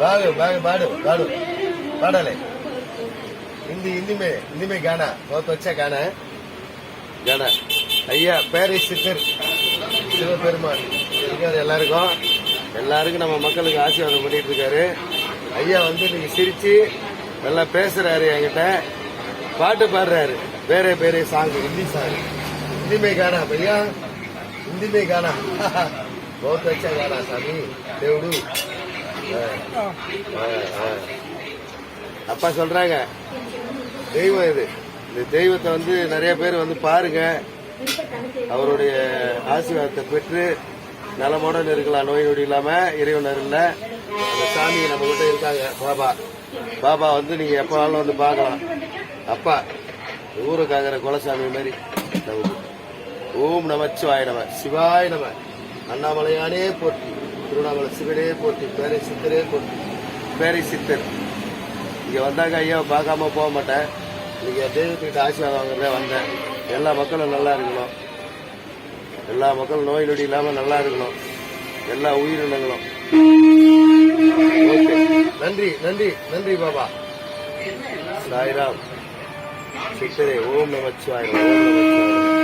బాగు బాగు பாடு பாடு. பாடலே. இந்தி హిందీమే హిందీమే గానా బహుత్ வச்சா గానా గానా ஐயா பேரை சித்தர். சிவபெருமான். இருக்காரு எல்லாருக்கும். எல்லாருக்கும் நம்ம மக்களுக்கு ஆசீர்வாதம் பண்ணிட்டு இருக்காரு. ஐயா வந்து இன்னைக்கு சிரிச்சு நல்லா பேசுறாரு என்கிட்ட. பாட்டு பாடுறாரு. பேரே பேரே சாங் ஹிந்தி சாங் ஹிந்திமே காணா ஐயா. ஹிந்திமே காணா பௌத்த வச்சா காணா சாமி. தேவுடு அப்பா சொல்றாங்க. தெய்வம் இது. இந்த தெய்வத்தை வந்து நிறைய பேர் வந்து பாருங்க. அவருடைய ஆசீர்வாதத்தை பெற்று நலமுடன் இருக்கலாம் நோய் நொடி இல்லாம இறைவனர் இல்ல. அந்த சாமி நம்ம கிட்ட இருக்காங்க. பாபா. பாபா வந்து நீங்க எப்ப வேணாலும் வந்து பார்க்கலாம். அப்பா ஊருக்காகிற குலசாமி மாதிரி நமக்கு ஓம் நமச்சிவாய நம. சிவாய நம. அண்ணாமலையானே போற்றி. திருவண்ணாமலை சிவனே போற்றி பேரை சித்தரே போற்றி. பேரை சித்தர். இங்கே வந்தாங்க ஐயா பார்க்காம போக மாட்டேன். இன்னைக்கு தெய்வத்துக்கிட்ட ஆசீர்வாதம் வாங்குறதே வந்தேன். எல்லா மக்களும் நல்லா இருக்கணும். எல்லா மக்களும் நோய் நொடி இல்லாமல் நல்லா இருக்கணும். எல்லா உயிரினங்களும். ஓகே. நன்றி நன்றி நன்றி பாபா. சாய்ராம். சித்தரே ஓம் நமச்சிவாய் ஓம் நமச்சிவாய்